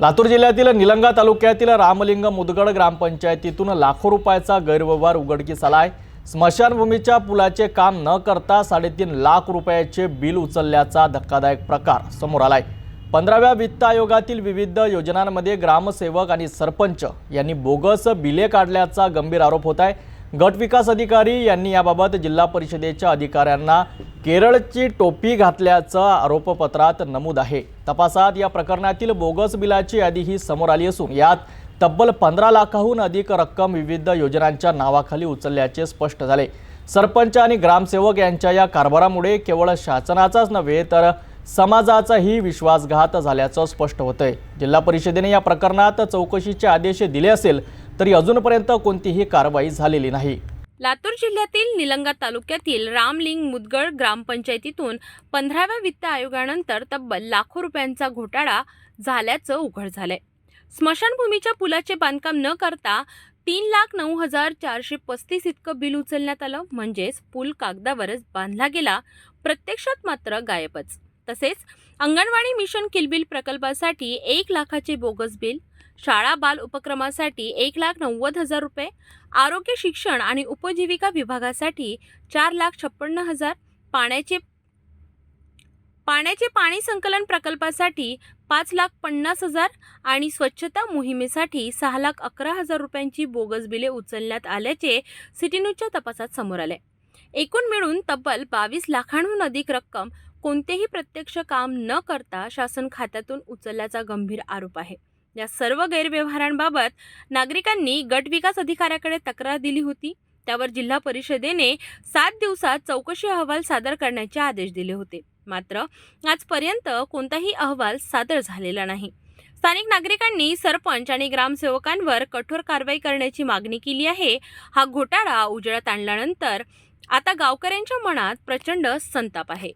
लातूर जिल्ह्यातील निलंगा तालुक्यातील रामलिंग मुदगड ग्रामपंचायतीतून लाखो रुपयाचा गैरव्यवहार उघडकीस आला आहे स्मशानभूमीच्या पुलाचे काम न करता साडेतीन लाख रुपयाचे बिल उचलल्याचा धक्कादायक प्रकार समोर आलाय. पंधराव्या वित्त आयोगातील विविध योजनांमध्ये ग्रामसेवक आणि सरपंच यांनी बोगस बिले काढल्याचा गंभीर आरोप होत आहे. गट विकास अधिकारी यांनी याबाबत जिल्हा परिषदेच्या अधिकाऱ्यांना केरळची टोपी घातल्याचं आरोपपत्रात नमूद आहे. तपासात या प्रकरणातील बोगस बिलाची यादी ही समोर आली असून यात तब्बल पंधरा लाखाहून अधिक रक्कम विविध योजनांच्या नावाखाली उचलल्याचे स्पष्ट झाले. सरपंच आणि ग्रामसेवक यांच्या या कारभारामुळे केवळ शासनाचाच नव्हे तर समाजाचाही विश्वासघात झाल्याचं स्पष्ट होतंय. जिल्हा परिषदेने या प्रकरणात चौकशीचे आदेश दिले असेल तरी अजूनपर्यंत कोणतीही कारवाई झालेली नाही. लातूर जिल्ह्यातील निलंगा तालुक्यातील रामलिंग मुदगड ग्रामपंचायतीतून पंधराव्या वित्त आयोगानंतर तब्बल लाखो रुपयांचा घोटाळा झाल्याचं उघड झालंय. स्मशानभूमीच्या पुलाचे बांधकाम न करता तीन लाख नऊ हजार चारशे पस्तीस इतकं बिल उचलण्यात आलं. म्हणजेच पूल कागदावरच बांधला गेला. प्रत्यक्षात मात्र गायबच. तसेच अंगणवाडी मिशन किलबिल प्रकल्पासाठी एक लाखाचे बोगस बिल शाळा बाल उपक्रमासाठी एक लाख नव्वद हजार रुपये आरोग्य शिक्षण आणि उपजीविका विभागासाठी चार लाख छप्पन्न हजार पाण्याचे पाण्याचे पाणी संकलन प्रकल्पासाठी पाच लाख पन्नास हजार आणि स्वच्छता मोहिमेसाठी सहा लाख अकरा हजार रुपयांची बोगस बिले उचलण्यात आल्याचे सिटीन्यूजच्या तपासात समोर आले. एकूण मिळून तब्बल बावीस लाखांहून अधिक रक्कम कोणतेही प्रत्यक्ष काम न करता शासन खात्यातून उचलल्याचा गंभीर आरोप आहे. या सर्व गैरव्यवहारांबाबत नागरिकांनी गट विकास अधिकाऱ्याकडे तक्रार दिली होती. त्यावर जिल्हा परिषदेने सात दिवसात चौकशी अहवाल सादर करण्याचे आदेश दिले होते. मात्र आजपर्यंत कोणताही अहवाल सादर झालेला नाही. स्थानिक नागरिकांनी सरपंच आणि ग्रामसेवकांवर कठोर कारवाई करण्याची मागणी केली आहे. हा घोटाळा उजेडात आणल्यानंतर आता गावकऱ्यांच्या मनात प्रचंड संताप आहे.